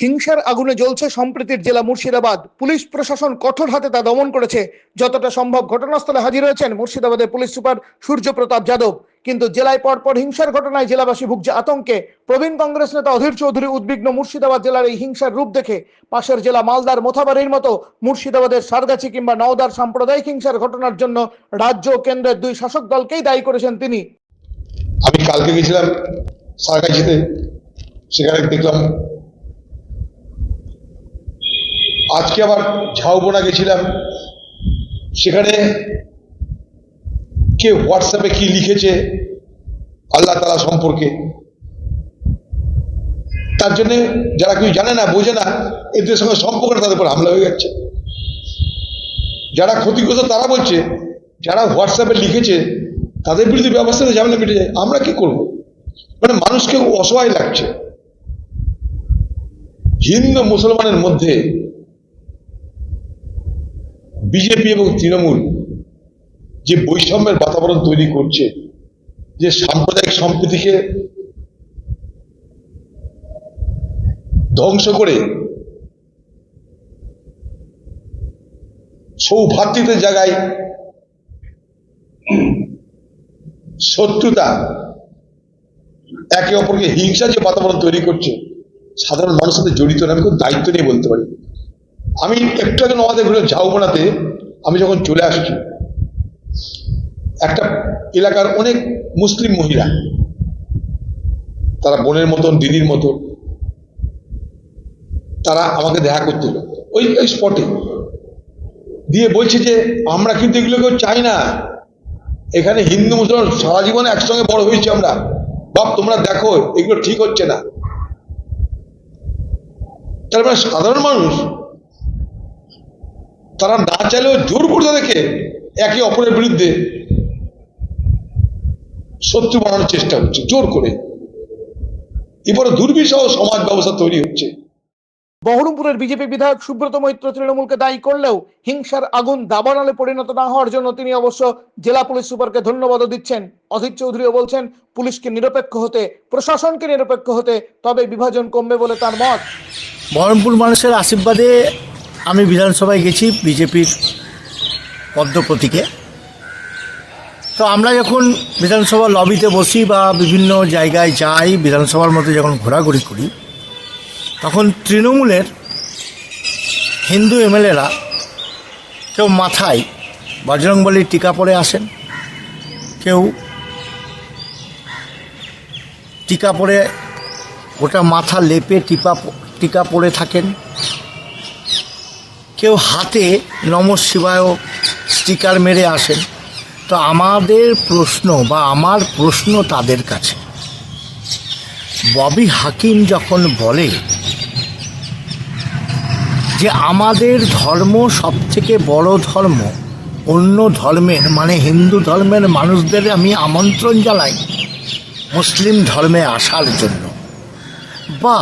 হিংসার আগুনে জ্বলছে সম্প্রীতির জেলা মুর্শিদাবাদ। পুলিশ প্রশাসন কঠোর হাতে তা দমন করেছে। যতটা সম্ভব ঘটনাস্থলে হাজির হয়েছেন মুর্শিদাবাদের পুলিশ সুপার সূর্য প্রতাপ যাদব। কিন্তু জেলায় পরপর হিংসার ঘটনায় জেলাবাসী ভুগছে আতঙ্কে। প্রবীণ কংগ্রেস নেতা অধীর চৌধুরী উদ্বিগ্ন মুর্শিদাবাদ জেলার এই হিংসার রূপ দেখে পাশের জেলা মালদার মোথাবাড়ির মতো মুর্শিদাবাদের সারগাছি কিংবা নওদার সাম্প্রদায়িক হিংসার ঘটনার জন্য রাজ্য ও কেন্দ্রের দুই শাসক দলকেই দায়ী করেছেন তিনি। আমি কালকে গেছিলাম সারকাছিতে সেখানে দেখলাম আজকে আবার ঝাউবোনা গেছিলাম। সেখানে কে হোয়াটসঅ্যাপে কি লিখেছে আল্লাহ তালা সম্পর্কে। তার জন্যে যারা কেউ জানে না, বোঝে না, এদের সঙ্গে সম্পর্কটা তাদের উপর হামলা হয়ে যাচ্ছে। যারা ক্ষতিগ্রস্ত তারা বলছে, যারা হোয়াটসঅ্যাপে লিখেছে, তাদের বিরুদ্ধে ব্যবস্থা ঝামেলা মিটে যায়। আমরা কি করব? মানে মানুষকে অসহায় লাগছে। হিন্দু মুসলমানের মধ্যে বিজেপি এবং তৃণমূল যে বৈষম্যের বাতাবরণ তৈরি করছে, যে সাম্প্রদায়িক সম্প্রীতিকে ধ্বংস করে সৌভাতৃত্বের জায়গায় শত্রুতা একে অপরকে হিংসা যে বাতাবরণ তৈরি করছে, সাধারণ মানুষের সাথে জড়িত না, আমি দায়িত্ব নিয়ে বলতে পারি আমি একটু আগে আমাদের ঘুরে ঝাউবনাতে আমি যখন চলে আসছি, একটা এলাকার অনেক মুসলিম মহিলা, তারা বোনের মতন, দিদির মতন, তারা আমাকে দেখা করতে ওই ওই স্পটে দিয়ে বলছে যে, আমরা কিন্তু এগুলো কেউ চাই না। এখানে হিন্দু, মুসলমান সারা জীবনে একসঙ্গে বড় হয়েছি আমরা। বাপ, তোমরা দেখো, এগুলো ঠিক হচ্ছে না। তার মানে সাধারণ মানুষ তারা না চাইলেও জোর করে তাদেরকে একে অপরের বিরুদ্ধে শত্রু বানানোর চেষ্টা হচ্ছে জোর করে। এরপরে দুর্বিষহ সমাজ ব্যবস্থা তৈরি হচ্ছে। বহরমপুরের বিজেপি বিধায়ক সুব্রত মৈত্র তৃণমূলকে দায়ী করলেও হিংসার আগুন দাবানলে পরিণত না হওয়ার জন্য তিনি অবশ্য জেলা পুলিশ সুপারকে ধন্যবাদও দিচ্ছেন। অধীর চৌধুরীও বলছেন পুলিশকে নিরপেক্ষ হতে প্রশাসনকে নিরপেক্ষ হতে তবে বিভাজন কমবে বলে তার মত। বহরমপুর মানুষের আশীর্বাদে আমি বিধানসভায় গেছি বিজেপির পদ্ম প্রতীকে। তো আমরা যখন বিধানসভা লবিতে বসি বা বিভিন্ন জায়গায় যাই, বিধানসভার মধ্যে যখন ঘোরাঘুরি করি, তখন তৃণমূলের হিন্দু এমএলএরা কেউ মাথায় বজরংবলীর টিকা পরে আসেন, কেউ টিকা পরে গোটা মাথা লেপে টিপা টিকা পরে থাকেন। কেউ হাতে নম শিবায় স্টিকার মেরে আসেন। তো আমাদের প্রশ্ন বা আমার প্রশ্ন তাদের কাছে। ববি হাকিম যখন বলে যে আমাদের ধর্ম সব থেকে বড় ধর্ম, অন্য ধর্মের মানে হিন্দু ধর্মের মানুষদের আমি আমন্ত্রণ জানাই মুসলিম ধর্মে আসার জন্য। বা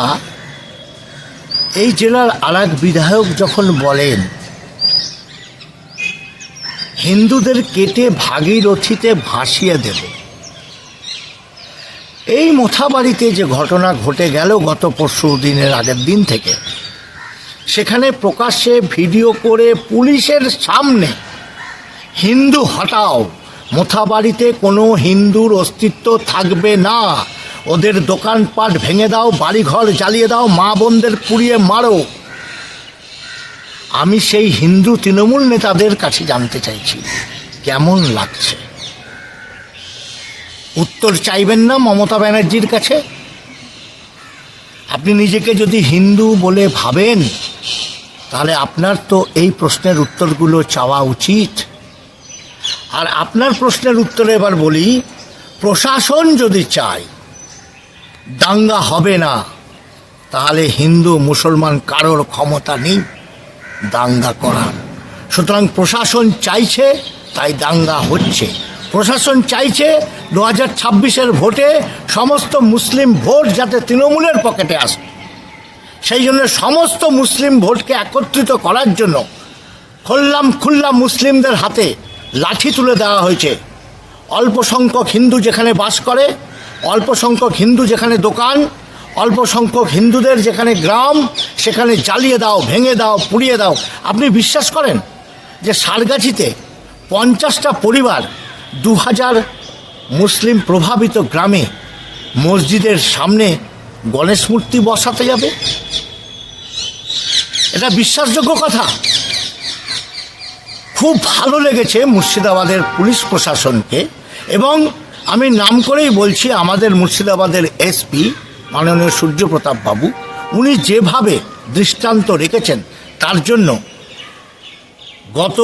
এই জেলার আর বিধায়ক যখন বলেন, হিন্দুদের কেটে ভাগীরথীতে ভাসিয়ে দেবে। এই মোথাবাড়িতে যে ঘটনা ঘটে গেল গত পরশু দিনের আগের দিন থেকে, সেখানে প্রকাশ্যে ভিডিও করে পুলিশের সামনে হিন্দু হটাও, মোথাবাড়িতে কোনো হিন্দুর অস্তিত্ব থাকবে না। ওদের দোকানপাট ভেঙে দাও, বাড়িঘর জ্বালিয়ে দাও, মা বোনদের পুড়িয়ে মারো। আমি সেই হিন্দু তৃণমূল নেতাদের কাছে জানতে চাইছি, কেমন লাগছে? উত্তর চাইবেন না মমতা ব্যানার্জির কাছে? আপনি নিজেকে যদি হিন্দু বলে ভাবেন, তাহলে আপনার তো এই প্রশ্নের উত্তরগুলো চাওয়া উচিত। আর আপনার প্রশ্নের উত্তরে এবার বলি, প্রশাসন যদি চায় দাঙ্গা হবে না। তাহলে হিন্দু, মুসলমান কারোর ক্ষমতা নেই দাঙ্গা করার। সুতরাং প্রশাসন চাইছে, তাই দাঙ্গা হচ্ছে। প্রশাসন চাইছে দু হাজার ছাব্বিশের ভোটে সমস্ত মুসলিম ভোট যাতে তৃণমূলের পকেটে আসে। সেই জন্য সমস্ত মুসলিম ভোটকে একত্রিত করার জন্য খোল্লাম খুল্লাম মুসলিমদের হাতে লাঠি তুলে দেওয়া হয়েছে। অল্প সংখ্যক হিন্দু যেখানে বাস করে অল্প সংখ্যক হিন্দু যেখানে দোকান, অল্প সংখ্যক হিন্দুদের যেখানে গ্রাম, সেখানে জ্বালিয়ে দাও, ভেঙে দাও, পুড়িয়ে দাও। আপনি বিশ্বাস করেন যে সারগাছিতে পঞ্চাশটা পরিবার দু হাজার মুসলিম প্রভাবিত গ্রামে মসজিদের সামনে গণেশ মূর্তি বসাতে যাবে? এটা বিশ্বাসযোগ্য কথা। খুব ভালো লেগেছে মুর্শিদাবাদের পুলিশ প্রশাসনকে এবং আমি নাম করেই বলছি আমাদের মুর্শিদাবাদের এসপি মাননীয় সূর্যপ্রতাপ বাবু। উনি যেভাবে দৃষ্টান্ত রেখেছেন, তার জন্য গত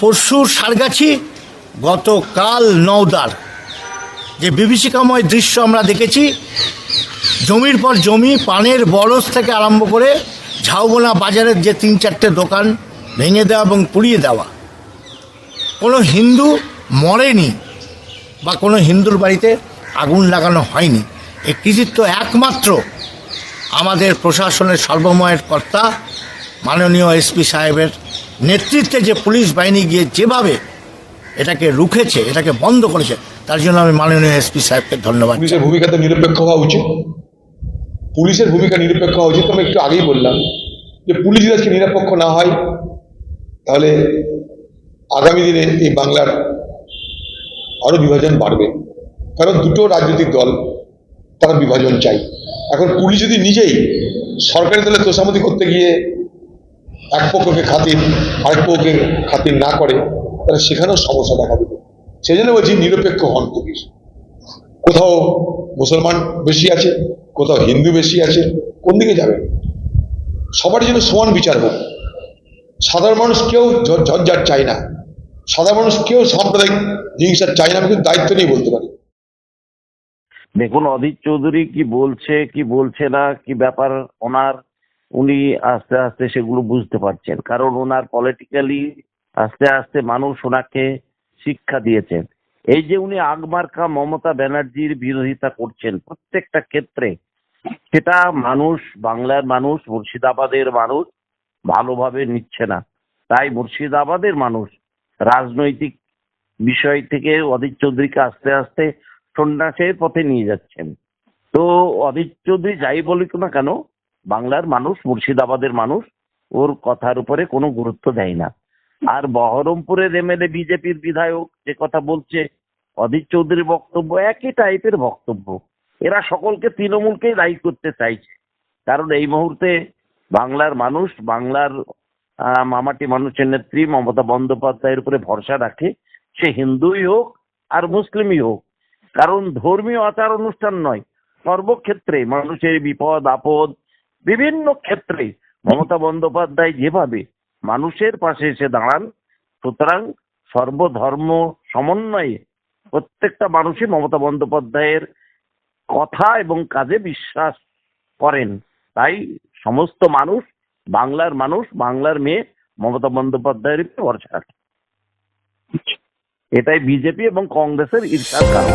পরশু সারগাছি, গতকাল নওদার যে বিভীষিকাময় দৃশ্য আমরা দেখেছি, জমির পর জমি, পানের বরস থেকে আরম্ভ করে ঝাউবোনা বাজারের যে তিন চারটে দোকান ভেঙে দেওয়া এবং পুড়িয়ে দেওয়া, কোনো হিন্দু মরেনি। বা কোনো হিন্দুর বাড়িতে আগুন লাগানো হয়নি। এই কৃতিত্ব একমাত্র আমাদের প্রশাসনের সর্বময়ের কর্তা মাননীয় এসপি সাহেবের নেতৃত্বে যে পুলিশ বাহিনী গিয়ে যেভাবে এটাকে রুখেছে এটাকে বন্ধ করেছে তার জন্য আমি মাননীয় এসপি সাহেবকে ধন্যবাদ পুলিশের ভূমিকাতে নিরপেক্ষ হওয়া উচিত। পুলিশের ভূমিকা নিরপেক্ষ হওয়া উচিত আমি একটু আগেই বললাম যে পুলিশ যদি আজকে নিরপেক্ষ না হয় তাহলে আগামী দিনে এই বাংলার আরও বিভাজন বাড়বে। কারণ দুটো রাজনৈতিক দল তারা বিভাজন চাই। এখন পুলিশ যদি নিজেই সরকারি দলে তোষামতি করতে গিয়ে এক পক্ষকে খাতির, আরেক পক্ষকে খাতির না করে, তাহলে সেখানেও সমস্যা দেখা দেবে। সেই জন্য বলছি নিরপেক্ষ হন পুলিশ। কোথাও মুসলমান বেশি আছে, কোথাও হিন্দু বেশি আছে, কোন দিকে যাবে? সবার জন্য সমান বিচার হোক। সাধারণ মানুষ কেউ ঝ- ঝঞ্ঝাট চায় না। সাধারণ মানুষ কেউ সাম্প্রদায়িক হিংসা চায় না, আমি কিন্তু দায়িত্ব নিয়ে বলতে পারি। দেখুন, অধীর চৌধুরী কি বলছে কি বলছে না, কি ব্যাপার ওনার, উনি আস্তে আস্তে সেগুলো বুঝতে পারছেন। কারণ ওনার পলিটিক্যালি আস্তে আস্তে মানুষ ওনাকে শিক্ষা দিয়েছেন। এই যে উনি আগমার্কা মমতা ব্যানার্জির বিরোধিতা করছেন, প্রত্যেকটা ক্ষেত্রে সেটা মানুষ, বাংলার মানুষ, মুর্শিদাবাদের মানুষ ভালোভাবে নিচ্ছে না। তাই মুর্শিদাবাদের মানুষ রাজনৈতিক বিষয় থেকে অধীর চৌধুরীকে আস্তে আস্তে সন্ন্যাসের পথে নিয়ে যাচ্ছেন। তো অধীর চৌধুরী যাই বলুক না কেন, বাংলার মানুষ, মুর্শিদাবাদের মানুষ, ওর কথার উপরে কোনো গুরুত্ব দেয় না। আর বহরমপুরের এমএলএ, বিজেপির বিধায়ক যে কথা বলছে, অধীর চৌধুরীর বক্তব্য একই টাইপের বক্তব্য। এরা সকলকে তৃণমূলকেই দায়ী করতে চাইছে। কারণ এই মুহূর্তে বাংলার মানুষ, বাংলার মামাটি মানুষের নেত্রী, মমতা বন্দ্যোপাধ্যায়ের উপরে ভরসা রাখে। সে হিন্দুই হোক আর মুসলিমই হোক। কারণ ধর্মীয় আচার অনুষ্ঠান নয়, সর্বক্ষেত্রে মানুষের বিপদ, আপদ বিভিন্ন ক্ষেত্রে মমতা বন্দ্যোপাধ্যায় যেভাবে মানুষের পাশে এসে দাঁড়ান, সুতরাং সর্বধর্ম সমন্বয়ে প্রত্যেকটা মানুষই মমতা বন্দ্যোপাধ্যায়ের কথা এবং কাজে বিশ্বাস করেন। তাই সমস্ত মানুষ বাংলার মানুষ বাংলার মেয়ে মমতা বন্দ্যোপাধ্যায়ের ভরসা রাখে। এটাই বিজেপি এবং কংগ্রেসের ঈর্ষার কারণ।